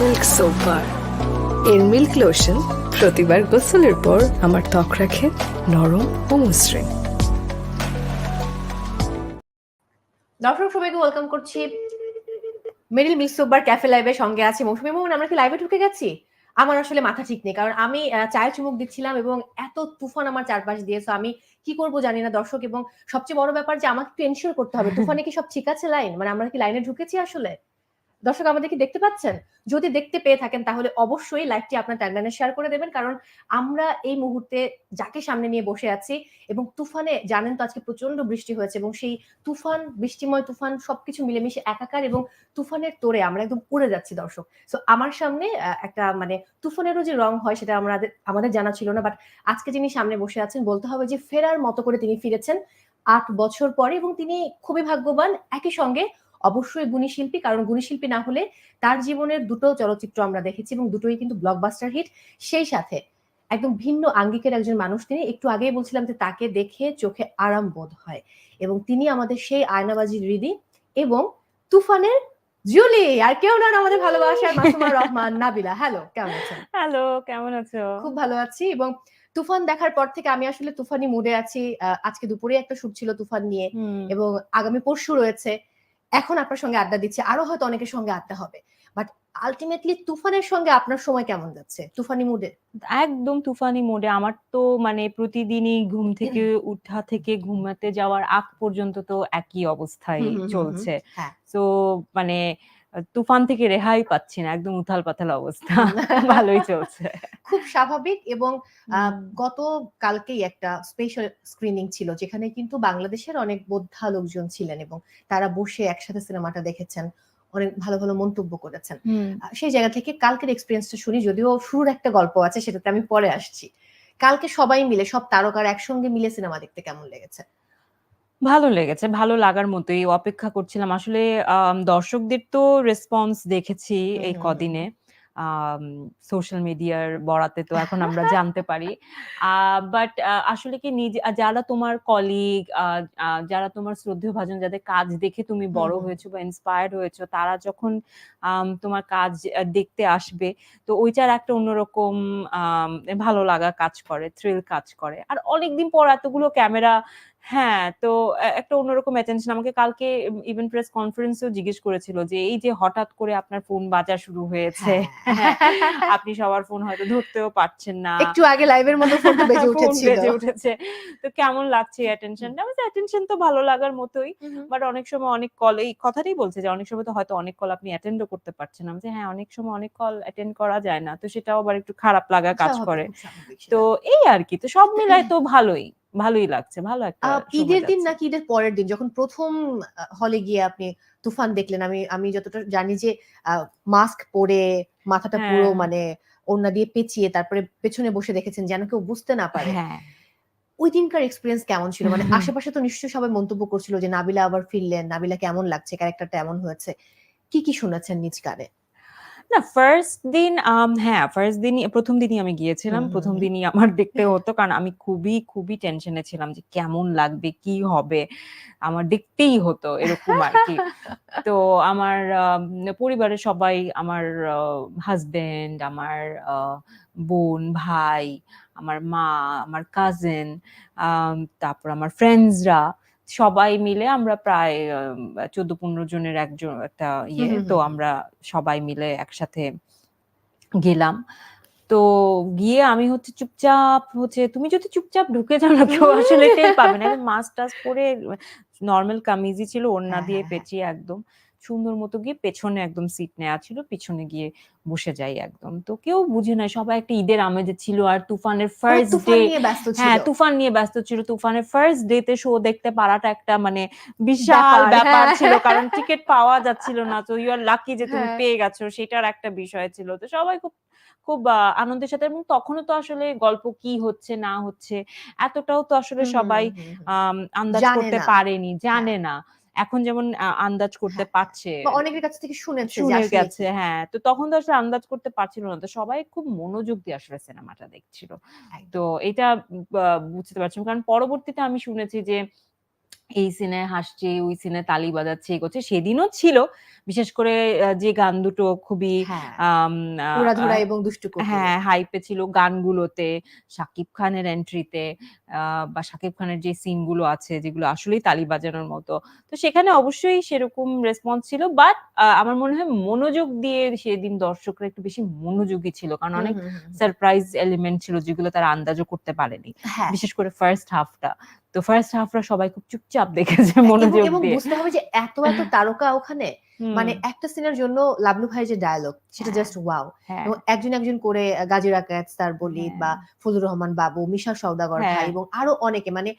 Milk এর milk lotion প্রতিবার গোসলের পর আমার ত্বক রাখে নরম ও মসৃণ। দর্শক সবাইকে ওয়েলকাম করছি। মেরিল মিক্স সোবার ক্যাফে লাইভের সঙ্গে আছে। মৌসুমী মোহন আমরা কি লাইভে ঢুকে গেছি? আমার আসলে মাথা ঠিক নেই। কারণ আমি আহ, চায়ে চুমুক দিচ্ছিলাম এবং এত তুফান আমার চারপাশ দিয়েছ আমি কি করব জানি না দর্শক। এবং সবচেয়ে বড় ব্যাপার যে আমাকে টেনশন এনশিওর করতে হবে তুফানে কি সব ঠিক আছে লাইন মানে আমরা কি লাইনে ঢুকেছি আসলে? দর্শক আমাদের কি দেখতে পাচ্ছেন? যদি দেখতে পেয়ে থাকেন, তাহলে অবশ্যই লাইভটি আপনার টাইমলাইনে শেয়ার করে দেবেন। কারণ আমরা এই মুহূর্তে যাকে সামনে নিয়ে বসে আছি এবং তুফানে, জানেন তো আজকে প্রচণ্ড বৃষ্টি হয়েছে এবং সেই তুফান, বৃষ্টিময় তুফান সবকিছু মিলেমিশে একাকার এবং তুফানের তোরে আমরা একদম উড়ে যাচ্ছি দর্শক। সো আমার সামনে একটা মানে তুফানেরও যে রং হয় সেটা আমাদের আমাদের জানা ছিল না বাট আজকে যিনি সামনে বসে আছেন, বলতে হবে যে ফেরার মতো করে তিনি ফিরেছেন আট বছর পরে এবং তিনি খুবই ভাগ্যবান। একই সঙ্গে অবশ্যই গুণী শিল্পী কারণ গুণী শিল্পী না হলে তার জীবনের দুটো চলচ্চিত্র আমরা দেখেছি এবং দুটোই কিন্তু ব্লকবাস্টার হিট সেই সাথে একদম ভিন্ন আঙ্গিকের একজন মানুষ তিনি। একটু আগেই বলছিলাম যে তাকে দেখে চোখে আরাম বোধ হয় এবং তিনি আমাদের সেই আয়নাবাজির রিদি এবং তুফানের জুলি। আর কেউ না আমাদের ভালোবাসার মাসুমা রহমান। নাবিলা হ্যালো কেমন আছেন? হ্যালো কেমন আছো? খুব ভালো আছি এবং তুফান দেখার পর থেকে আমি আসলে তুফানি মুডে আছি। আজকে দুপুরে একটা শুট ছিল তুফান নিয়ে এবং আগামী পরশু রয়েছে। এখন আপনার সঙ্গে আড্ডা দিচ্ছে আরও হয়তো অনেকের সঙ্গে আড্ডা হবে। বাট আলটিমেটলি তুফানের সঙ্গে আপনার সময় কেমন যাচ্ছে? তুফানি মুডে একদম তুফানি মুডে আমার তো মানে প্রতিদিনই ঘুম থেকে উঠা থেকে ঘুমাতে যাওয়ার আগ পর্যন্ত তো একই অবস্থায়। চলছে। হ্যাঁ। তো মানে আহ, তুফান থেকে রেহাই পাচ্ছি না একদম উথাল পাথাল অবস্থা। ভালোই চলছে। খুব স্বাভাবিক এবং। গত কালকেই একটা স্পেশাল স্ক্রিনিং ছিল যেখানে কিন্তু বাংলাদেশের অনেক বোদ্ধা লোকজন ছিলেন এবং তারা বসে একসাথে সিনেমাটা দেখেছেন অনেক ভালো ভালো মন্তব্য করেছেন। সেই জায়গা থেকে কালকের এক্সপিরিয়েন্সটা শুনি যদিও শুরুর একটা গল্প আছে সেটাতে আমি পরে আসছি। কালকে সবাই মিলে সব তারকার একসঙ্গে মিলে সিনেমা দেখতে কেমন লেগেছে? ভালো লেগেছে ভালো লাগার মতোই অপেক্ষা করছিলাম। আসলে আম, দর্শকদের তো রেসপন্স দেখেছি হুম, এই হুম, কদিনে। সোশ্যাল মিডিয়ার বরাতে তো এখন আমরা জানতে পারি। বাট আসলে কি নিজে যারা তোমার কলিগ যারা তোমার শ্রদ্ধেয় ভাজন যাদের কাজ দেখে তুমি হুম, বড় হুম। হয়েছো বা ইন্সপায়ার্ড হয়েছো তারা যখন আম, তোমার কাজ দেখতে আসবে তো ওইটার একটা অন্যরকম আম, ভালো লাগা কাজ করে থ্রিল কাজ করে। আর অনেকদিন পর এতগুলো ক্যামেরা হ্যাঁ তো একটা অন্যরকম অ্যাটেনশন আমাকে কালকে ইভেন প্রেস কনফারেন্সেও জিজ্ঞেস করেছিল যে এই যে হঠাৎ করে আপনার ফোন বাজা শুরু হয়েছে হ্যাঁ। আপনি সবার ফোন হয়তো ধরতেও পারছেন না। একটু আগে লাইভের মধ্যে ফোনটা বেজে ফোন উঠেছিল। বেজে উঠেছে। তো কেমন লাগছে অ্যাটেনশনটা আমি অ্যাটেনশন তো ভালো লাগার মতোই বাট অনেক সময় অনেক কল এই কথাটাই বলছে যে অনেক সময় তো হয়তো অনেক কল আপনি অ্যাটেন্ডও করতে পারছেন না। বলছি, হ্যাঁ অনেক সময় অনেক কল অ্যাটেন্ড করা যায় না। তো সেটাও আবার একটু খারাপ লাগা কাজ করে। তো এই আর কি তো সব মিলায় তো ভালোই। ভালোই লাগছে ভালো একটা ঈদের দিন নাকি ঈদের পরের দিন যখন প্রথম হলে গিয়ে আপনি তুফান দেখলেন আমি আমি যতটা জানি যে মাস্ক পরে মাথাটা পুরো হ্যাঁ। মানে ওড়না দিয়ে পেঁচিয়ে তারপরে পেছনে বসে দেখেছেন যেন কেউ বুঝতে না পারে। হ্যাঁ। ওই দিনকার এক্সপিরিয়েন্স কেমন ছিল? মানে আশেপাশে তো নিশ্চয়ই সবাই মন্তব্য করছিল যে নাবিলা আবার ফিরলেন নাবিলা কেমন লাগছে? ক্যারেক্টারটা এমন হয়েছে। কি কি শুনেছেন নিজ কানে? না ফার্স্ট দিন হ্যাঁ ফার্স্ট দিনই প্রথম দিনই আমি গিয়েছিলাম। প্রথম দিনই আমার দেখতে হতো কারণ আমি খুবই খুবই টেনশনে ছিলাম যে কেমন লাগবে কি হবে? আমার দেখতেই হতো এরকম আর কি। তো আমার আম, পরিবারের সবাই আমার হাজবেন্ড আমার বোন ভাই আমার মা আমার কাজিন তারপর আমার ফ্রেন্ডসরা সবাই মিলে আমরা প্রায় চোদ্দ পনেরো জনের একজন একটা ইয়ে তো আমরা সবাই মিলে একসাথে গেলাম। তো গিয়ে আমি হচ্ছে চুপচাপ হচ্ছে তুমি যদি চুপচাপ ঢুকে যাও না কেউ আসলে টের পাবে না। মাস্ক টাস্ক পরে নর্মাল কামিজি ছিল ওড়না হ্যাঁ, দিয়ে হ্যাঁ, হ্যাঁ। পেঁচিয়ে একদম। সুন্দর মতো গিয়ে পেছনে একদম সিট নেওয়া ছিল পিছনে গিয়ে বসে যাই একদম। তো কেউ বুঝে না সবাই একটা ঈদের আমেজে ছিল আর তুফানের ফার্স্ট ডে হ্যাঁ তুফান নিয়ে ব্যস্ত ছিল। তুফানের ফার্স্ট ডে তে শো দেখতে পারাটা একটা মানে বিশাল ব্যাপার, হ্যাঁ। ছিল কারণ টিকিট পাওয়া যাচ্ছিল না। তো ইউ আর লাকি যে তুমি হ্যাঁ। পেয়ে গেছো সেটার একটা বিষয় ছিল। তো সবাই খুব খুব আনন্দের সাথে এবং তখনও তো আসলে গল্প কি হচ্ছে না হচ্ছে এতটাও তো আসলে সবাই। আন্দাজ করতে পারেনি জানে না। এখন যেমন আহ, আন্দাজ করতে হ্যাঁ, পারছে। অনেকের কাছ থেকে শুনেছে শুনে গেছে হ্যাঁ। তো তখন তো আসলে আন্দাজ করতে পারছিল না। তো সবাই খুব মনোযোগ দিয়ে আসলে সিনেমাটা দেখছিল। তো এটা আহ, বুঝতে পারছি কারণ পরবর্তীতে আমি শুনেছি যে এই সিনে হাসছে, ওই সিনে তালি বাজাচ্ছে, এই করছে। সেদিনও ছিল। বিশেষ করে যে গান দুটো খুবই হ্যাঁ উড়াধুরা এবং দুষ্টু হ্যাঁ, হাইপে ছিল গানগুলোতে, শাকিব খানের এন্ট্রিতে বা শাকিব খানের যে সিনগুলো আছে যেগুলো আসলেই তালি বাজানোর মতো। তো সেখানে অবশ্যই সেরকম রেসপন্স ছিল। বাট আমার মনে হয় মনোযোগ দিয়ে সেদিন দর্শকরা একটু বেশি মনোযোগী ছিল। কারণ অনেক। সারপ্রাইজ এলিমেন্ট ছিল যেগুলো তারা আন্দাজও করতে পারেনি। হ্যাঁ বিশেষ করে ফার্স্ট হাফটা। তো ফার্স্ট হাফরা সবাই খুব চুপচাপ দেখেছে মনে মনোযোগ এবং বুঝতে হবে যে এত এত তারকা ওখানে মানে একটা সিনের জন্য লাবলু ভাই যে ডায়ালগ সেটা হ্যাঁ, জাস্ট ওয়াও হ্যাঁ, এবং একজন একজন করে গাজিরা গাজী তার বলি বা হ্যাঁ, ফজলুর রহমান বাবু মিশা সওদাগর ভাই হ্যাঁ। এবং আরও অনেকে মানে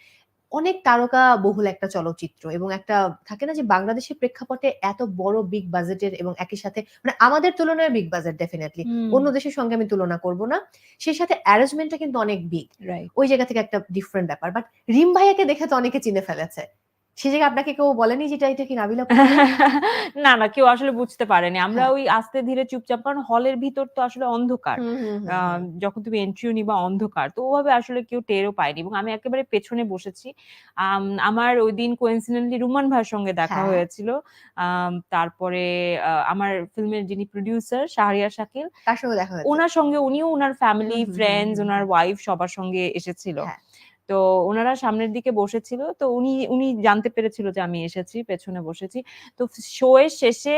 অনেক তারকা বহুল একটা চলচ্চিত্র এবং একটা থাকে না যে বাংলাদেশের প্রেক্ষাপটে এত বড় বিগ বাজেটের এবং একই সাথে মানে আমাদের তুলনায় বিগ বাজেট ডেফিনেটলি অন্য দেশের সঙ্গে আমি তুলনা করব না। সেই সাথে অ্যারেঞ্জমেন্টটা কিন্তু অনেক বিগ রাইট। ওই জায়গা থেকে একটা ডিফারেন্ট ব্যাপার। বাট রিম ভাইয়াকে দেখে তো অনেকে চিনে ফেলেছে। সে জায়গায় আপনাকে কেউ বলেনি যেটা এটা কি নাবিলা না, না কেউ আসলে বুঝতে পারেনি। আমরা হ্যাঁ। ওই আস্তে ধীরে চুপচাপ কারণ হলের ভিতর তো আসলে অন্ধকার। যখন তুমি এন্ট্রিও নিবা অন্ধকার। তো ওভাবে আসলে কেউ টেরও পায়নি এবং আমি একেবারে পেছনে বসেছি। আম আমার ওইদিন কোইন্সিডেন্টলি রুমান ভাইয়ের সঙ্গে দেখা হ্যাঁ। হয়েছিল। তারপরে আমার ফিল্মের যিনি প্রোডিউসার শাহরিয়ার শাকিল, তার সঙ্গে দেখা উনার সঙ্গে উনিও উনার ফ্যামিলি, ফ্রেন্ডস, ওনার ওয়াইফ সবার সঙ্গে এসেছিল। হ্যাঁ। তো ওনারা সামনের দিকে বসেছিল। তো উনি উনি জানতে পেরেছিল যে আমি এসেছি, পেছনে বসেছি। তো শো এর শেষে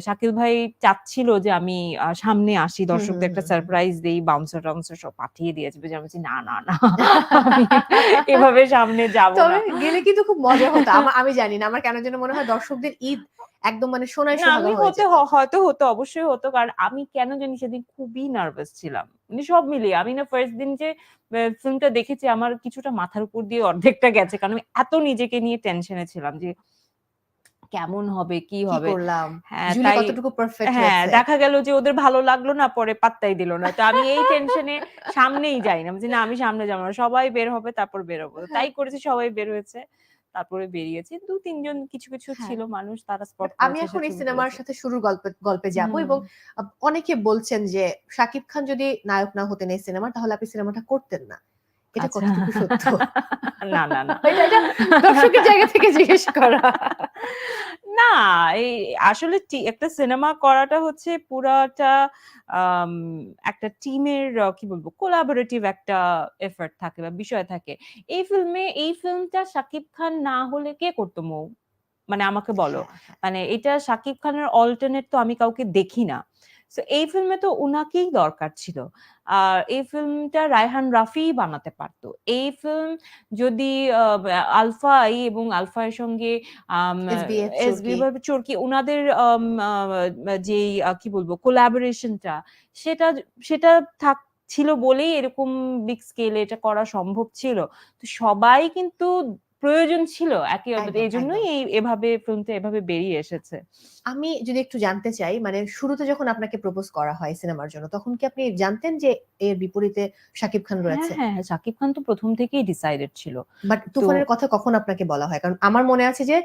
শাকিল ভাই চাচ্ছিল যে আমি সামনে আসি, দর্শকদের একটা। সারপ্রাইজ দেই, বাউন্সার-টাউন্সার সব পাঠিয়ে দিয়েছে। বুঝে আমি "না, না, না। এভাবে সামনে যাব না।" গেলে কিন্তু খুব মজা হতো আমি জানি না আমার কেন যেন মনে হয় দর্শকদের ঈদ একদম মানে সোনায় আমি হয়ে হতে হয়তো হতো, অবশ্যই হতো। কারণ আমি কেন জানি সেদিন খুবই নার্ভাস ছিলাম। মানে সব মিলিয়ে। আমি না ফার্স্ট দিন যে ফিল্মটা দেখেছি আমার কিছুটা মাথার উপর দিয়ে অর্ধেকটা গেছে। কারণ আমি এত নিজেকে নিয়ে টেনশনে ছিলাম যে কেমন হবে, কি হবে? হ্যাঁ, হ্যাঁ, দেখা গেল যে ওদের ভালো লাগল না, পরে পাত্তাই দিল না। তো আমি এই টেনশনে সামনেই যাই না। বলছি, "না, আমি সামনে যাব না। সবাই বের হবে, তারপর বেরোবো।" তাই করেছি, সবাই বের হয়েছে। তারপরে বেরিয়েছি। দু তিনজন কিছু, কিছু হ্যাঁ। ছিল মানুষ তারা স্পট আমি করেছে, এখন এই সিনেমার সাথে শুরুর গল্পে গল্পে যাব এবং অনেকে বলছেন যে শাকিব খান যদি নায়ক না হতেন এই সিনেমা তাহলে আপনি সিনেমাটা করতেন না এটা আচ্ছা। কতটুকু সত্য না, না, না। এটা দর্শকের জায়গা থেকে জিজ্ঞেস করা না, এই আসলে একটা সিনেমা করাটা হচ্ছে পুরাটা একটা টিমের কি বলব কোলাবোরেটিভ একটা এফোর্ট থাকে বা বিষয় থাকে। এই ফিল্মে এই ফিল্মটা শাকিব খান না হলে কে করতো মৌ? মানে আমাকে বলো। হ্যাঁ, হ্যাঁ। মানে এটা শাকিব খানের অল্টারনেট তো আমি কাউকে দেখি না। সো এই ফিল্মে তো উনাকেই দরকার ছিল। আর এই ফিল্মটা রায়হান রাফিই বানাতে পারত। এই ফিল্ম যদি আলফা আই এবং আলফা এর সঙ্গে চরকি। যেই আ কি বলব কোলাবোরেশন টা সেটা সেটা থাক ছিল বলেই এরকম বিগ স্কেলে এটা করা সম্ভব ছিল। তো সবাই কিন্তু প্রয়োজন ছিল একে একদম, অপরের এজন্যই এই এভাবে ফিল্মটা এভাবে বেরিয়ে এসেছে। আমি যদি একটু জানতে চাই মানে শুরুতে যখন আপনাকে প্রপোজ করা হয় সিনেমার জন্য তখন কি আপনি জানতেন যে এর বিপরীতে শাকিব খান হ্যাঁ, রয়েছে? হ্যাঁ, হ্যাঁ, শাকিব খান তো ১ম থেকেই ডিসাইডেড ছিল। বাট তুফানের কথা কখন আপনাকে বলা হয়? কারণ আমার মনে আছে যে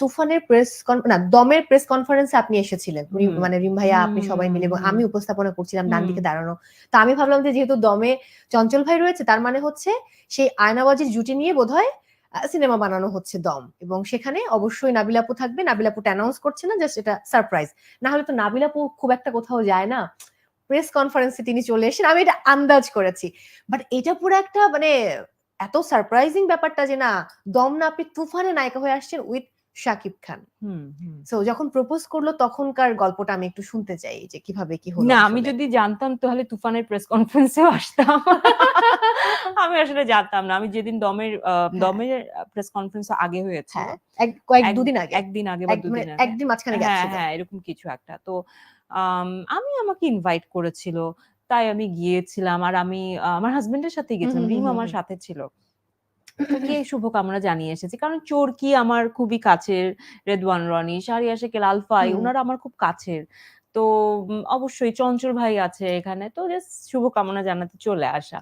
তুফানের প্রেস না দমের প্রেস কনফারেন্সে আপনি এসেছিলেন। মানে রিম ভাইয়া আপনি সবাই মিলে এবং আমি উপস্থাপনা করছিলাম ডান দিকে দাঁড়ানো। তো আমি ভাবলাম যে যেহেতু দমে চঞ্চল ভাই রয়েছে তার মানে হচ্ছে সেই আয়নাবাজির জুটি নিয়ে বোধহয় সিনেমা বানানো হচ্ছে দম। এবং সেখানে অবশ্যই নাবিলাপু থাকবে। নাবিলাপু অ্যানাউন্স করছে না জাস্ট এটা সারপ্রাইজ না হলে তো নাবিলাপু খুব একটা কোথাও যায় না। প্রেস কনফারেন্সে তিনি চলে এসেছেন। আমি এটা আন্দাজ করেছি। বাট এটা পুরো একটা মানে এত সারপ্রাইজিং ব্যাপারটা যে না, দম না আপনি তুফানে নায়িকা হয়ে আসছেন উইথ শাকিব খান। সো যখন প্রপোজ করল তখনকার গল্পটা আমি একটু শুনতে চাই যে কীভাবে কি হলো না আমি যদি জানতাম তাহলে তুফানের প্রেস কনফারেন্সেও আসতাম। আমি আসলে জানতাম না। আমি যেদিন দমের আ দমের প্রেস কনফারেন্স আগে হয়েছিল। হ্যাঁ এক কয়েক দুদিন আগে একদিন আগে বা মানে দুদিন আগে। একদিন মাঝখানে হ্যাঁ, হ্যাঁ, এরকম কিছু একটা। তো আম আমি আমাকে ইনভাইট করেছিল। তাই আমি গিয়েছিলাম। আর আমি আমার হাসব্যান্ডের সাথে গেছিলাম। রিম আমার সাথে ছিল। তাকে শুভকামনা জানিয়ে এসেছি। কারণ চরকি আমার খুবই কাছের। রেদওয়ান রনি, শাহরিয়া শাকিল, আলফাই। উনারা আমার খুব কাছের। তো অবশ্যই চঞ্চল ভাই আছে এখানে। তো জাস্ট শুভকামনা জানাতে চলে আসা।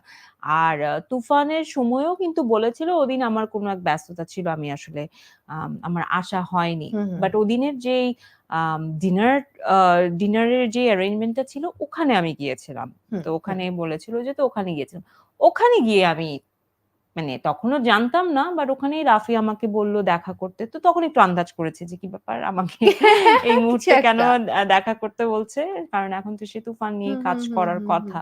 আর তুফানের সময়ও কিন্তু বলেছিল ওদিন আমার কোনো এক ব্যস্ততা ছিল। আমি আসলে আম আমার আসা হয়নি। বাট ওদিনের যেই ডিনার ডিনারের যে অ্যারেঞ্জমেন্ট টা ছিল ওখানে আমি গিয়েছিলাম। তো ওখানে বলেছিল যে তো ওখানে গিয়েছিলাম। ওখানে গিয়ে আমি মানে তখনও জানতাম না বাট ওখানেই রাফি আমাকে বলল দেখা করতে। তো তখন একটু আন্দাজ করেছে যে কি ব্যাপার আমাকে এই মুহূর্তে কেন দেখা করতে বলছে? কারণ এখন তো সে তুফান নিয়ে কাজ করার কথা।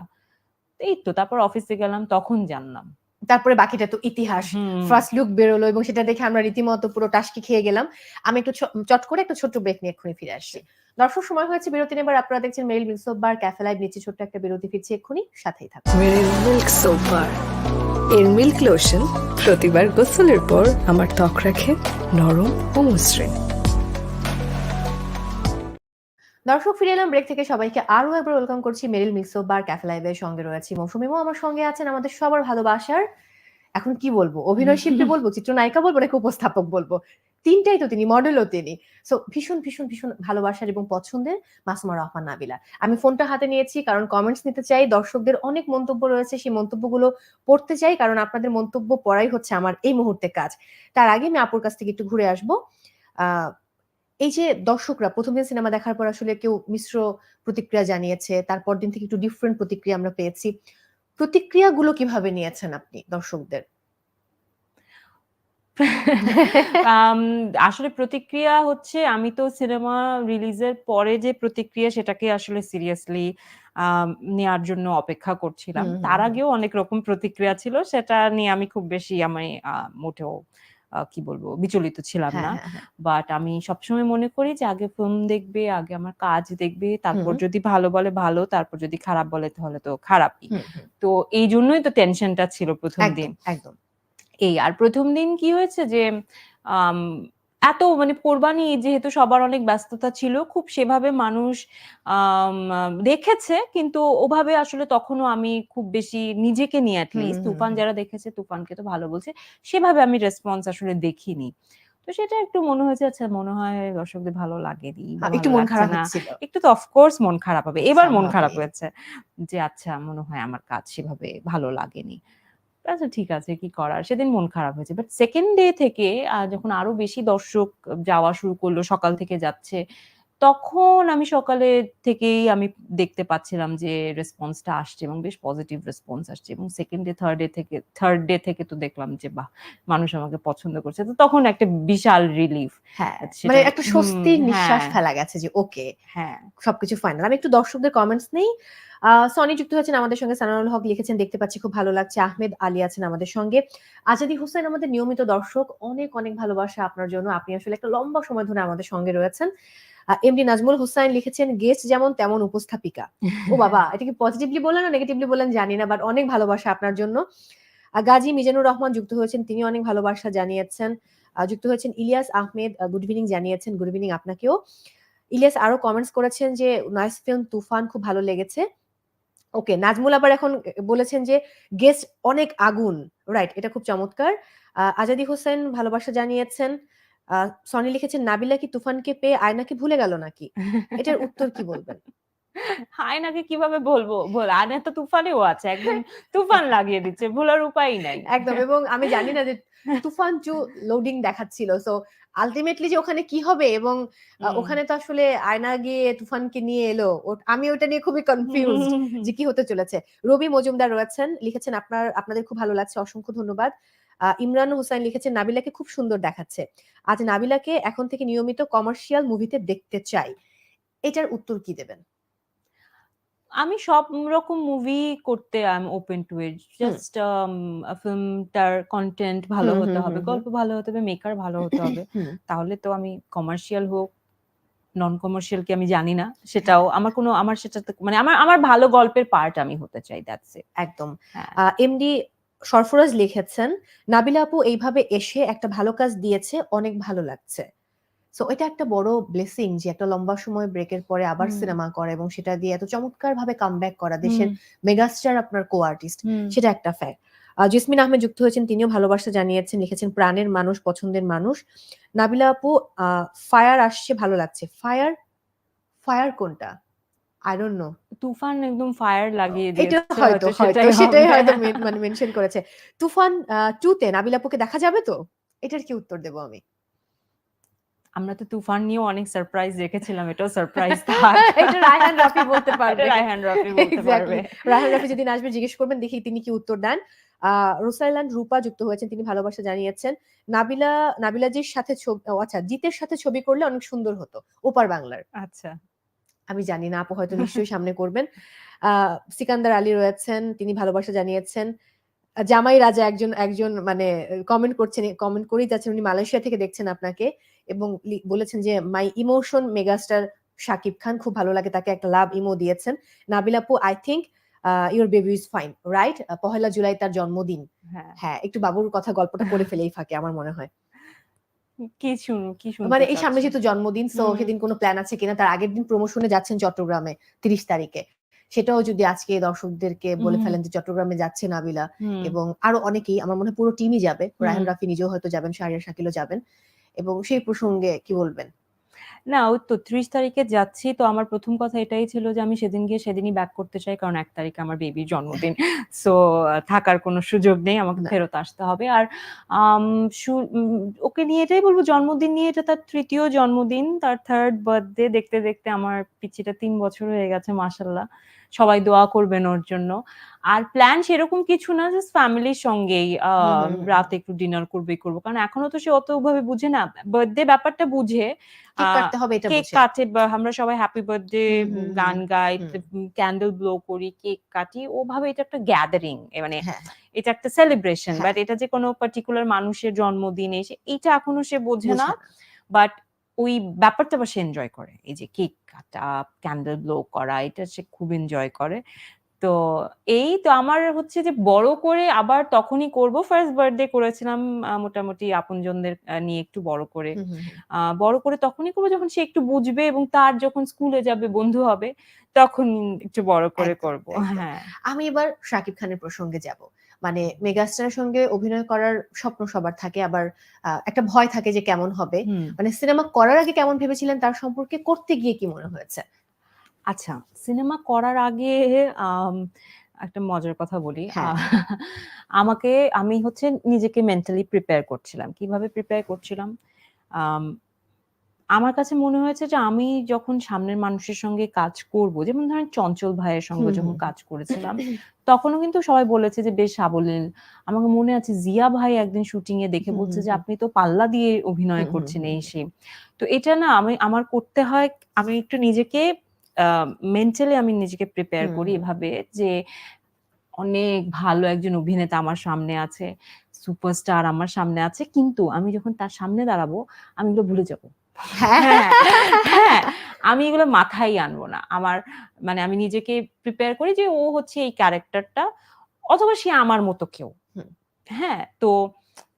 এই তো তারপর অফিসে গেলাম তখন জানলাম। তারপরে বাকিটা তো ইতিহাস। ফার্স্ট লুক বেরোলো এবং সেটা দেখে আমরা রীতিমতো পুরো টাসকি খেয়ে গেলাম। আমি একটু চট করে একটা ছোট্ট ব্রেক নিয়ে এক্ষুনি ফিরে আসছি। দর্শক সময় হয়েছে বিরতি নেবার আপনারা দেখছেন মেরিল মিলসব বার ক্যাফে লাইভ নিচে ছোট্ট একটা বিরতি ফিরছি এক্ষুনি। সাথেই থাকুন। মেরিল মিল্ক সোপ বার এর মিল্ক লোশন প্রতিবার গোসলের পর আমার ত্বক রাখে নরম ও মসৃণ। দর্শক ফিরে এলাম ব্রেক থেকে। সবাইকে আরও একবার ওয়েলকাম করছি মেরিল মিক্সো বার ক্যাফে লাইভের সঙ্গে রয়েছে মৌসুমিমও আমার সঙ্গে আছেন আমাদের সবার ভালোবাসার এখন কি বলব অভিনয় শিল্পী বলব চিত্রনায়িকা বলব নাকি উপস্থাপক বলব? তিনটাই তো তিনি মডেলও তিনি। সো ভীষণ ভীষণ ভীষণ ভালোবাসার এবং পছন্দের মাসুমা রহমান নাবিলা। আমি ফোনটা হাতে নিয়েছি কারণ কমেন্টস নিতে চাই দর্শকদের অনেক মন্তব্য রয়েছে সেই মন্তব্যগুলো পড়তে চাই কারণ আপনাদের মন্তব্য পড়াই হচ্ছে আমার এই মুহূর্তে কাজ। তার আগে আমি আপুর কাছ থেকে একটু ঘুরে আসব। আহ এই যে দর্শকরা প্রথম দিন সিনেমা দেখার পর আসলে কেউ মিশ্র প্রতিক্রিয়া জানিয়েছে তারপর দিন থেকে একটু ডিফারেন্ট প্রতিক্রিয়া আমরা পেয়েছি। প্রতিক্রিয়াগুলো কীভাবে নিয়েছেন আপনি দর্শকদের? আসলে প্রতিক্রিয়া হচ্ছে আমি তো সিনেমা রিলিজের পরে যে প্রতিক্রিয়া সেটাকে আসলে সিরিয়াসলি নেয়ার জন্য অপেক্ষা করছিলাম। তার আগেও অনেক রকম প্রতিক্রিয়া ছিল সেটা নিয়ে আমি খুব বেশি আমি আহ, মোটেও কি বলব বিচলিত ছিলাম না। হ্যাঁ, হ্যাঁ, হ্যাঁ। বাট আমি সবসময় মনে করি যে আগে ফিল্ম দেখবে আগে আমার কাজ দেখবে তারপর যদি ভালো বলে ভালো তারপর যদি খারাপ বলে তাহলে তো খারাপই। তো এই জন্যই তো টেনশনটা ছিল প্রথম দিন। একদম। এই আর প্রথম দিন কি হয়েছে যে এত মানে কোরবানি যেহেতু সবার অনেক ব্যস্ততা ছিল খুব সেভাবে মানুষ দেখেছে কিন্তু ওভাবে আসলে তখনও আমি খুব বেশি নিজেকে নিয়ে অ্যাটলিস্ট তুফান যারা দেখেছে তুফানকে তো ভালো বলছে সেভাবে আমি রেসপন্স আসলে দেখিনি। তো সেটা একটু মনে হয়েছে আচ্ছা মনে হয় দর্শকদের ভালো লাগেনি হ্যাঁ, একটু মন খারাপ না। হচ্ছিল। একটু তো অফকোর্স মন খারাপ হবে এবার মন খারাপ হয়েছে যে আচ্ছা মনে হয় আমার কাজ সেভাবে ভালো লাগেনি। আচ্ছা ঠিক আছে, কি করার? সেদিন মন খারাপ হয়েছে। বাট সেকেন্ড ডে থেকে যখন আরও বেশি দর্শক যাওয়া শুরু করল, সকাল থেকে যাচ্ছে তখন আমি সকালে থেকেই আমি দেখতে পাচ্ছিলাম যে রেসপন্সটা আসছে এবং বেশ পজিটিভ রেসপন্স আসছে এবং সেকেন্ড ডে থার্ড ডে থেকে থার্ড ডে থেকে তো দেখলাম যে বাহ মানুষ আমাকে পছন্দ করছে। তো তখন একটা বিশাল রিলিফ হ্যাঁ মানে একটা স্বস্তির নিঃশ্বাস হ্যাঁ। ফেলা গেছে যে ওকে হ্যাঁ। সবকিছু ফাইনাল আমি একটু দর্শকদের কমেন্টস নেই। সনি যুক্ত হয়েছেন আমাদের সঙ্গে সানাউল হক লিখেছেন দেখতে পাচ্ছি খুব ভালো লাগছে। আহমেদ আলী আছেন আমাদের সঙ্গে। আজাদি হোসেন আমাদের নিয়মিত দর্শক অনেক অনেক ভালোবাসা আপনার জন্য। আপনি আসলে একটা লম্বা সময় ধরে আমাদের সঙ্গে রয়েছেন। এমডি নাজমুল হোসাইন লিখেছেন গেস্ট যেমন তেমন উপস্থাপিকা। ও বাবা এটা কি পজিটিভলি বললেন না নেগেটিভলি বললেন জানি না বাট অনেক ভালোবাসা আপনার জন্য। গাজী মিজানুর রহমান যুক্ত হয়েছেন তিনি অনেক ভালোবাসা জানিয়েছেন। যুক্ত হয়েছেন ইলিয়াস আহমেদ গুড ইভিনিং জানিয়েছেন গুড ইভিনিং আপনাকেও। ইলিয়াস আরও কমেন্টস করেছেন যে নাইস ফিল্ম তুফান খুব ভালো লেগেছে। ওকে নাজমুল আবার এখন বলেছেন যে গেস্ট অনেক আগুন। রাইট এটা খুব চমৎকার। আহ, আজাদি হোসেন ভালোবাসা জানিয়েছেন। সনি লিখেছেন নাবিলা কি তুফানকে পেয়ে আয়নাকে ভুলে গেল নাকি? এটার উত্তর কি বলবেন? আয়নাকে কীভাবে বলব? বল আনে তো তুফানেও আছে একদম তুফান লাগিয়ে দিচ্ছে ভুলার উপায় নাই। একদম এবং আমি জানি না যে তুফান টু লোডিং দেখাচ্ছিল সো আলটিমেটলি যে ওখানে কি হবে এবং ওখানে তো আসলে আয়না গিয়ে তুফানকে নিয়ে এলো আমি ওটা নিয়ে খুবই কনফিউজ যে কি হতে চলেছে। রবি মজুমদার রয়েছেন লিখেছেন আপনার আপনাদের খুব ভালো লাগছে অসংখ্য ধন্যবাদ। ইমরান হোসেন লিখেছেন নাবিলাকে খুব সুন্দর দেখাচ্ছে। আজ নাবিলাকে এখন থেকে নিয়মিত কমার্শিয়াল মুভিতে দেখতে চাই। এটার উত্তর কি দেবেন? আমি সব রকম মুভি করতে I am open to it just ফিল্মটার content ভালো হতে হবে গল্প ভালো হতে হবে মেকার ভালো হতে হবে। তাহলে তো আমি কমার্শিয়াল হোক নন কমার্শিয়াল কি আমি জানি না সেটাও আমার কোনো আমার সেটা মানে আমার আমার ভালো গল্পের পার্ট আমি হতে চাই দ্যাটস ইট একদম। হ্যাঁ। এমডি সরফরাজ লিখেছেন নাবিলা আপু এইভাবে এসে একটা ভালো কাজ দিয়েছে অনেক ভালো লাগছে। সো এটা একটা বড় ব্লেসিং যে একটা লম্বা সময় ব্রেকের পরে আবার সিনেমা করা এবং সেটা দিয়ে এত চমৎকার ভাবে কামব্যাক করা দেশের মেগাস্টার আপনার কো আর্টিস্ট সেটা একটা ফ্যাক্ট জেসমিন আহমেদ যুক্ত হয়েছেন তিনিও ভালোবাসা জানিয়েছেন লিখেছেন প্রাণের মানুষ পছন্দের মানুষ। নাবিলা আপু ফায়ার আসছে ভালো লাগছে। ফায়ার ফায়ার কোনটা? আই ডোন্ট নো তুফান একদম ফায়ার লাগিয়ে এটা হয়তো হয়তো সেটাই হয়তো মানে মেনশন করেছে। তুফান টু তে নাবিলা আপুকে দেখা যাবে তো? এটার কি উত্তর দেবো আমি? আমরা তো তুফান নিয়েও অনেক সারপ্রাইজ রেখেছিলাম এটাও সারপ্রাইজ থাক এটা রায়হান রাফি বলতে পারবে। রায়হান রাফি বলতে পারবে। রায়হান রাফি যেদিন আসবে জিজ্ঞেস করবেন দেখি তিনি কি উত্তর দেন। আহ রোসাইল্যান্ড রূপা যুক্ত হয়েছেন তিনি ভালোবাসা জানিয়েছেন। নাবিলা নাবিলাজির সাথে ছবি আচ্ছা জিতের সাথে ছবি করলে অনেক সুন্দর হতো ওপার বাংলার। আচ্ছা। আমি জানি না আপু হয়তো নিশ্চয়ই সামনে করবেন। আহ সিকান্দার আলী রয়েছেন তিনি ভালোবাসা জানিয়েছেন। জামাই রাজা একজন একজন মানে কমেন্ট করছেন কমেন্ট করেই যাচ্ছেন উনি মালয়েশিয়া থেকে দেখছেন আপনাকে এবং বলেছেন যে my emotion megastar Shakib Khan খুব ভালো লাগে তাকে একটা লাভ ইমো দিয়েছেন। নাবিল আপু I think your baby is fine right পহেলা জুলাই তার জন্মদিন। হ্যাঁ। হ্যাঁ একটু বাবুর কথা গল্পটা করে ফেলেই ফাঁকে আমার মনে হয়। কি শুনুন কি শুনুন মানে এই সামনে? যেহেতু জন্মদিন সো। সেদিন কোনো প্ল্যান আছে কিনা তার আগের দিন প্রমোশনে যাচ্ছেন চট্টগ্রামে তিরিশ তারিখে। সেটাও যদি আজকে দর্শকদেরকে বলে ফেলেন যে চট্টগ্রামে যাচ্ছে নাবিলা এবং আরও অনেকেই আমার মনে হয় পুরো টিমই যাবে। রায়হান রাফি নিজেও হয়তো যাবেন শাহরিয়ার শাকিলও যাবেন। এবং সেই প্রসঙ্গে কি বলবেন? না ওই তো ত্রিশ তারিখে যাচ্ছি। তো আমার প্রথম কথা এটাই ছিল যে আমি সেদিন গিয়ে সেদিনই ব্যাক করতে চাই কারণ এক তারিখে আমার বেবির জন্মদিন। সো থাকার কোনো সুযোগ নেই আমাকে ফেরত আসতে হবে। আর ওকে নিয়ে এটাই বলব জন্মদিন নিয়ে এটা তার তৃতীয় জন্মদিন তার থার্ড বার্থডে দেখতে দেখতে আমার পিচিটা তিন বছর হয়ে গেছে মাসাল্লাহ সবাই দোয়া করবেন ওর জন্য। আর প্ল্যান সেরকম কিছু না জাস্ট ফ্যামিলির সঙ্গেই। রাতে একটু ডিনার করবেই করব। কারণ এখনও তো সে অত ভাবে বুঝে না। বার্থডে ব্যাপারটা বুঝে। কেক কাটে আমরা সবাই হ্যাপি বার্থডে গান গাই ক্যান্ডেল ব্লো করি কেক কাটি ওভাবে এটা একটা গ্যাদারিং মানে হ্যাঁ। এটা একটা সেলিব্রেশন হ্যাঁ। বাট এটা যে কোনো পার্টিকুলার মানুষের জন্মদিন এসে এটা এখনও সে বোঝে না। বাট ওই ব্যাপারটা আবার সে এনজয় করে। এই যে কেক কাটা ক্যান্ডেল ব্লো করা এটা সে খুব এনজয় করে। তো এই তো আমার হচ্ছে যে বড় করে আবার তখনই করব। ফার্স্ট বার্থডে করেছিলাম মোটামুটি আপনজনদের নিয়ে একটু বড় করে। বড় করে তখনই করব যখন সে একটু বুঝবে এবং তার যখন স্কুলে যাবে বন্ধু হবে তখন একটু বড় করে করব। হ্যাঁ। আমি এবার শাকিব খানের প্রসঙ্গে যাব। মানে মেগাস্টারের সঙ্গে অভিনয় করার স্বপ্ন সবার থাকে আবার একটা ভয় থাকে যে কেমন হবে। মানে সিনেমা করার আগে কেমন ভেবেছিলেন তার সম্পর্কে করতে গিয়ে কি মনে হয়েছে? আচ্ছা সিনেমা করার আগে একটা মজার কথা বলি। হ্যাঁ। আমাকে আমি হচ্ছে নিজেকে মেন্টালি প্রিপেয়ার করছিলাম। কীভাবে প্রিপেয়ার করছিলাম? আমার কাছে মনে হয়েছে যে আমি যখন সামনের মানুষের সঙ্গে কাজ করব যেমন ধরেন চঞ্চল ভাইয়ের সঙ্গে যখন কাজ করেছিলাম তখনও কিন্তু সবাই বলেছে যে বেশ সাবলীল আমাকে মনে আছে জিয়া ভাই একদিন শুটিং এ দেখে বলছে যে আপনি তো পাল্লা দিয়ে অভিনয় করছেন এই সে তো এটা না আমি আমার করতে হয় আমি একটু নিজেকে মেন্টালি আমি নিজেকে প্রিপেয়ার করি এভাবে যে অনেক ভালো একজন অভিনেতা আমার সামনে আছে সুপারস্টার আমার সামনে আছে কিন্তু আমি যখন তার সামনে দাঁড়াবো আমি এগুলো ভুলে যাব। হ্যাঁ। হ্যাঁ হ্যাঁ। আমি এগুলো মাথায় আনব না। আমার মানে আমি নিজেকে প্রিপেয়ার করি যে ও হচ্ছে এই ক্যারেক্টারটা অথবা সে আমার মতো কেউ। হ্যাঁ তো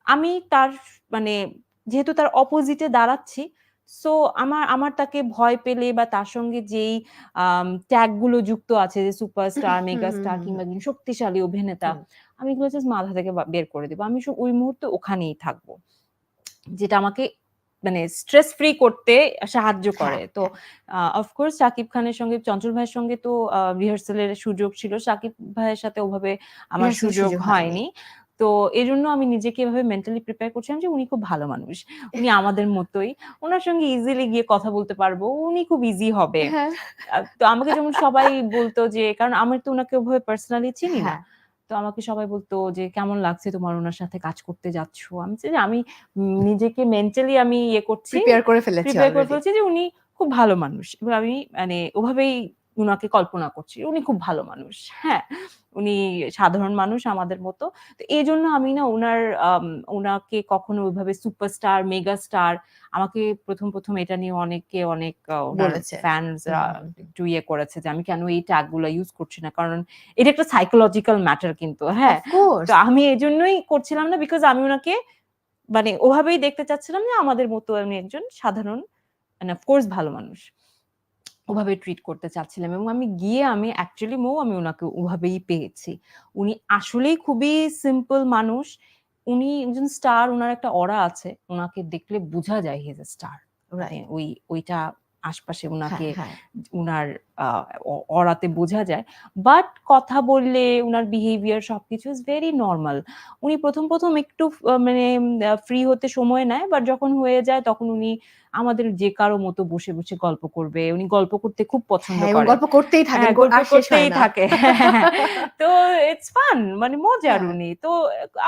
আমি তার মানে যেহেতু তার অপোজিটে দাঁড়াচ্ছি সো আমার আমার তাকে ভয় পেলে বা তার সঙ্গে যেই ট্যাগগুলো যুক্ত আছে যে সুপারস্টার হুম, মেগা স্টার কিংবা একজন শক্তিশালী অভিনেতা আমি এগুলো জাস্ট মাথা থেকে বের করে দেবো। আমি সব- ওই মুহূর্তে ওখানেই থাকব। যেটা আমাকে মানে স্ট্রেস ফ্রি করতে সাহায্য করে। হ্যাঁ, তো অফকোর্স শাকিব খানের সঙ্গে চঞ্চল ভাইয়ের সঙ্গে তো রিহার্সালের সুযোগ ছিল। সাকিব ভাইয়ের সাথে ওভাবে আমার সুযোগ। হয়নি। তো এই জন্য আমি নিজেকে এভাবে মেন্টালি প্রিপেয়ার করছিলাম যে উনি খুব ভালো মানুষ। উনি আমাদের মতোই। ওনার সঙ্গে ইজিলি গিয়ে কথা বলতে পারব। উনি খুব ইজি হবে। হ্যাঁ। তো আমাকে যেমন সবাই বলতো যে কারণ আমি তো ওনাকে ওভাবে পার্সোনালি চিনি না। হ্যাঁ। তো আমাকে সবাই বলতো যে কেমন লাগছে তোমার ওনার সাথে কাজ করতে যাচ্ছ আমি যে আমি নিজেকে মেন্টালি আমি ইয়ে করছি প্রিপেয়ার করে ফেলেছি প্রিপেয়ার করে already। যে উনি খুব ভালো মানুষ এবং আমি মানে ওভাবেই উনাকে কল্পনা করছি। উনি খুব ভালো মানুষ হ্যাঁ। উনি সাধারণ মানুষ আমাদের মতো। তো এই জন্য আমি না ওনার ওনাকে কখনো ওইভাবে সুপারস্টার মেগা স্টার আমাকে প্রথম প্রথম এটা নিয়ে অনেকে অনেক। ফ্যান্সরা। একটু ইয়ে করেছে যে আমি কেন এই ট্যাগগুলো ইউজ করছি না। কারণ এটা একটা সাইকোলজিক্যাল ম্যাটার কিন্তু হ্যাঁ। তো আমি এই জন্যই করছিলাম না বিকজ আমি ওনাকে মানে ওভাবেই দেখতে চাচ্ছিলাম যে আমাদের মতো আমি একজন সাধারণ মানে অফকোর্স ভালো মানুষ। ওভাবে ট্রিট করতে চাচ্ছিলাম এবং আমি গিয়ে আমি অ্যাকচুয়ালি মো আমি ওনাকে ওভাবেই পেয়েছি উনি আসলেই খুবই সিম্পল মানুষ উনি একজন স্টার ওনার একটা অরা আছে ওনাকে দেখলে বোঝা যায় হিজ এ স্টার. ওই ওইটা আশপাশে হ্যাঁ, ওনাকে হ্যাঁ। অরাতে বোঝা যায়। বাট কথা বললে উনার বিহেভিয়ার সবকিছু ইজ ভেরি নর্মাল উনি প্রথম প্রথম একটু মানে ফ্রি হতে সময় নেয় বাট যখন হয়ে যায় তখন উনি আমাদের যে কারও মতো বসে বসে গল্প করবে। উনি গল্প করতে খুব পছন্দ হ্যাঁ করে। গল্প করতেই থাকেন হ্যাঁ, গল্প করতেই থাকে। তো ইটস ফান মানে মজার হ্যাঁ। উনি। তো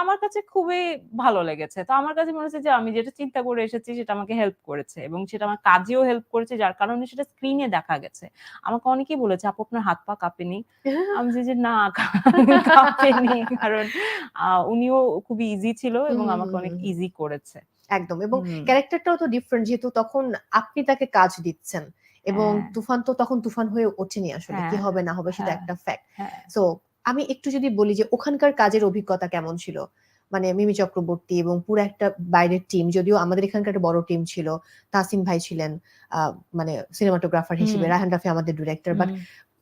আমার কাছে খুবই ভালো লেগেছে। তো আমার কাছে মনে হচ্ছে যে আমি যেটা চিন্তা করে এসেছি সেটা আমাকে হেল্প করেছে এবং সেটা আমার কাজেও হেল্প করেছে যার কারণে সেটা স্ক্রিনে দেখা গেছে। আমাকে অনেকেই বলেছে আপু আপনার হাত পা কাঁপেনি আমি যে যে না কাঁপেনি কারণ উনিও খুবই ইজি ছিল এবং আমাকে অনেক ইজি করেছে একদম এবং। ক্যারেক্টারটাও তো ডিফারেন্ট যেহেতু তখন আপনি তাকে কাজ দিচ্ছেন এবং হ্যাঁ। তুফান তো তখন তুফান হয়ে ওঠেনি আসলে কি হ্যাঁ, হবে না হবে সেটা হ্যাঁ। একটা ফ্যাক্ট সো আমি একটু যদি বলি যে ওখানকার কাজের অভিজ্ঞতা কেমন ছিল মানে মিমি চক্রবর্তী এবং পুরো একটা বাইরের টিম যদিও আমাদের এখানকার একটা বড় টিম ছিল তাসিম ভাই ছিলেন মানে সিনেমাটোগ্রাফার হিসেবে হুম। রায়হান রাফি আমাদের ডিরেক্টর বাট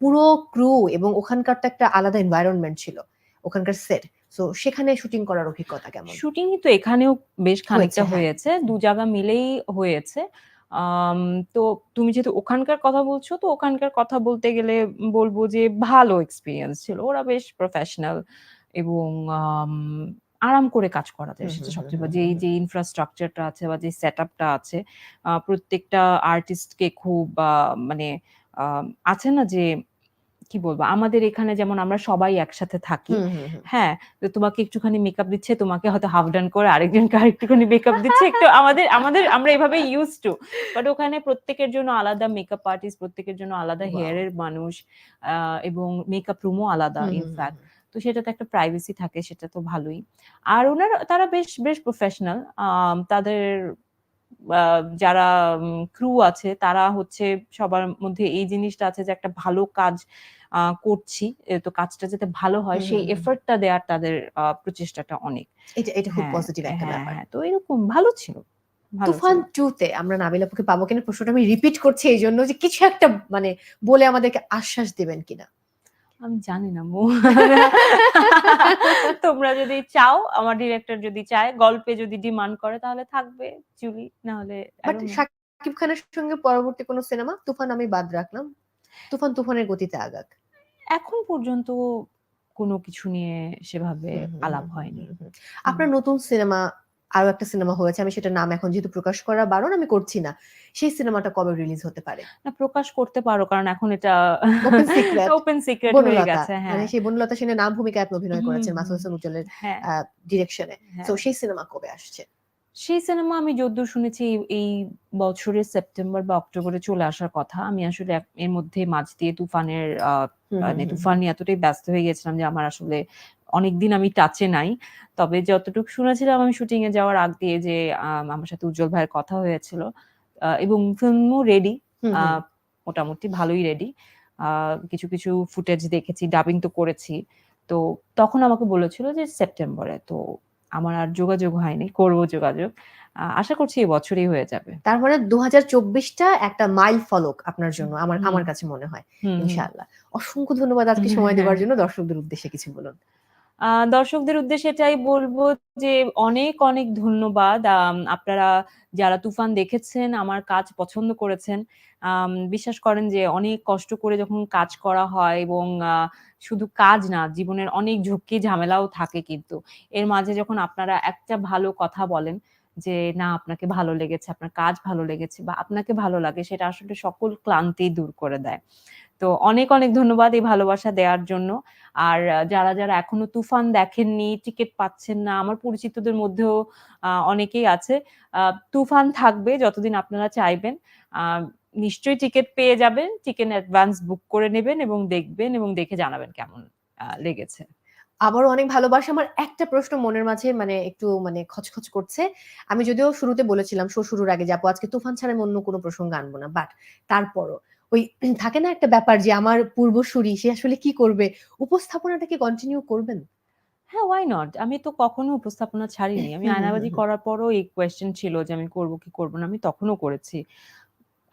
পুরো ক্রু এবং ওখানকার তো একটা আলাদা এনভায়রনমেন্ট ছিল ওখানকার সেট সো সেখানে শুটিং করার অভিজ্ঞতা কেমন শুটিং তো এখানেও বেশ খানিকটা হ্যাঁ। হয়েছে দু জায়গা মিলেই হয়েছে তো তুমি যেহেতু ওখানকার কথা বলছো তো ওখানকার কথা বলতে গেলে বলব যে ভালো এক্সপিরিয়েন্স ছিল ওরা বেশ প্রফেশনাল এবং আরাম করে কাজ করা যায় সেটা সবচেয়ে যে যে ইনফ্রাস্ট্রাকচারটা আছে বা যে সেট আপটা আছে প্রত্যেকটা আর্টিস্টকে খুব মানে আছে না যে কি বলব আমাদের এখানে যেমন আমরা সবাই একসাথে থাকি। হ্যাঁ তো তোমাকে একটুখানি মেকআপ দিচ্ছে তোমাকে হয়তো হাফ ডান করে আরেকজনকে আরেকটুখানি মেকআপ দিচ্ছে একটু আমাদের আমাদের আমরা এভাবে ইউজ টু বাট ওখানে প্রত্যেকের জন্য আলাদা মেকআপ আর্টিস্ট প্রত্যেকের জন্য আলাদা হেয়ারের মানুষ আহ, এবং মেকআপ রুমও আলাদা ইনফ্যাক্ট তো সেটাতে একটা প্রাইভেসি থাকে সেটা তো ভালোই। আর ওনারা তারা বেশ বেশ প্রফেশনাল তাদের যারা ক্রু আছে তারা হচ্ছে সবার মধ্যে এই জিনিসটা আছে যে একটা ভালো কাজ করছি তো কাজটা যাতে ভালো হয় সেই। এফর্টটা দেওয়ার তাদের প্রচেষ্টাটা অনেক। এটা এটা খুব হ্যাঁ পজিটিভ একটা হ্যাঁ ব্যাপার। হ্যাঁ তো এরকম ভালো ছিল তুফান টু তে আমরা নাবিল আপুকে পাবো কিনা প্রশ্নটা আমি রিপিট করছি এই জন্য যে কিছু একটা মানে বলে আমাদেরকে আশ্বাস দেবেন কিনা। আমি জানি না মু। তোমরা যদি চাও আমার ডিরেক্টর যদি চায় গল্পে যদি ডিমান্ড করে তাহলে থাকবে জুলি না হলে. শাকিব খানের সঙ্গে পরবর্তী কোনো সিনেমা তুফান আমি বাদ রাখলাম। তুফান তুফানের গতিতে আগাক। এখন পর্যন্ত কোনো কিছু নিয়ে সেভাবে আলাপ হয়নি। আপনার নতুন সিনেমা আরও একটা সিনেমা হয়েছে আমি সেটা নাম এখন যেহেতু প্রকাশ করা বারণ আমি করছি না। সেই সিনেমাটা কবে রিলিজ হতে পারে? না প্রকাশ করতে পারো কারণ এখন এটা Open secret. ওপেন সিক্রেট হয়ে গেছে হ্যাঁ। মানে সেই বনলতা সেনের নাম ভূমিকায় আপনি অভিনয় করেছেন মাসুদ হাসান উজ্জ্বলের হ্যাঁ। ডিরেকশনে হ্যাঁ। তো সেই সিনেমা কবে আসছে? সেই সিনেমা আমি যদ্দূর শুনেছি এই- বছরের সেপ্টেম্বর বা অক্টোবরে চলে আসার কথা। আমি আসলে এর মধ্যে মাঝ দিয়ে তুফানের আহ, মানে তুফান নিয়ে এতটাই ব্যস্ত হয়ে গেছিলাম যে আমার আসলে অনেকদিন আমি টাচে নাই। তবে যতটুকু শুনেছিলাম আমি শুটিং এ যাওয়ার আগ দিয়ে যে আম, আমার সাথে উজ্জ্বল ভাইয়ের কথা হয়েছিল এবং ফিল্মও রেডি মোটামুটি ভালোই রেডি কিছু কিছু ফুটেজ দেখেছি ডাবিং তো করেছি। তো তখন আমাকে বলেছিল যে সেপ্টেম্বরে তো আমার আর যোগাযোগ হয়নি করব যোগাযোগ। আহ, আশা করছি এই বছরই হয়ে যাবে। তার মানে দু হাজার চব্বিশটা একটা মাইল ফলক আপনার জন্য আমার আমার কাছে মনে হয়। ইনশাআল্লাহ। অসংখ্য ধন্যবাদ আজকে সময় দেওয়ার জন্য। দর্শকদের উদ্দেশ্যে কিছু বলুন। দর্শকদের উদ্দেশ্যে এটাই বলব যে অনেক অনেক ধন্যবাদ। আপনারা যারা তুফান দেখেছেন, আমার কাজ পছন্দ করেছেন বিশ্বাস করেন যে অনেক কষ্ট করে যখন কাজ করা হয় এবং শুধু কাজ না, জীবনের অনেক ঝুঁকি, ঝামেলাও থাকে কিন্তু। এর মাঝে যখন আপনারা একটা ভালো কথা বলেন যে, না, আপনাকে ভালো লেগেছে, আপনার কাজ ভালো লেগেছে বা আপনাকে ভালো লাগে, সেটা আসলে সকল ক্লান্তি দূর করে দেয়। তো অনেক অনেক ধন্যবাদ এই ভালোবাসা দেওয়ার জন্য। আর যারা যারা এখনও তুফান দেখেননি, টিকিট পাচ্ছেন না, আমার পরিচিতদের মধ্যেও অনেকেই আছে। তুফান থাকবে যতদিন আপনারা চাইবেন। নিশ্চয়ই টিকিট পেয়ে যাবেন, টিকিট অ্যাডভান্স বুক করে নেবেন এবং দেখবেন এবং দেখে জানাবেন কেমন লেগেছে। আবারও অনেক ভালোবাসা। আমার একটা প্রশ্ন মনের মাঝে মানে একটু মানে খচখচ করছে। আমি যদিও শুরুতে বলেছিলাম, শো শুরুর আগে যাব আজকে তুফান ছাড়া আমি অন্য কোনো প্রসঙ্গ আনব না। বাট তারপরও ওই থাকে না একটা ব্যাপার যে আমার পূর্বসূরি সে আসলে কি করবে? উপস্থাপনাটা কি কন্টিনিউ করবেন? হ্যাঁ ওয়াই নট আমি তো কখনো উপস্থাপনা ছাড়িনি। আমি আয়নাবাজি করার পরও এই কোয়েশ্চেন ছিল যে আমি করব কি করব না আমি তখনও করেছি।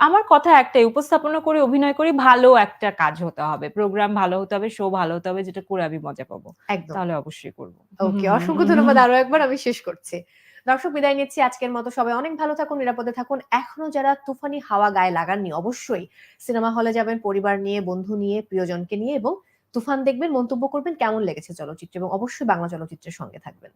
আমার কথা একটাই উপস্থাপনা করে অভিনয় করে ভালো একটা কাজ হতে হবে। প্রোগ্রাম ভালো হতে হবে শো ভালো হতে হবে যেটা করে আমি মজা পাবো। একদম। তাহলে অবশ্যই করব। ওকে অসংখ্য ধন্যবাদ আরও একবার আমি শেষ করছি। দর্শক, বিদায় নিচ্ছি। আজকের মতো সবাই অনেক ভালো থাকুন, নিরাপদে থাকুন। এখনও যারা তুফানি হাওয়া গায়ে লাগাননি, অবশ্যই সিনেমা হলে যাবেন, পরিবার নিয়ে, বন্ধু নিয়ে, প্রিয়জনকে নিয়ে এবং তুফান দেখবেন, মন্তব্য করবেন, কেমন লেগেছে চলচ্চিত্র এবং অবশ্যই বাংলা চলচ্চিত্রের সঙ্গে থাকবেন।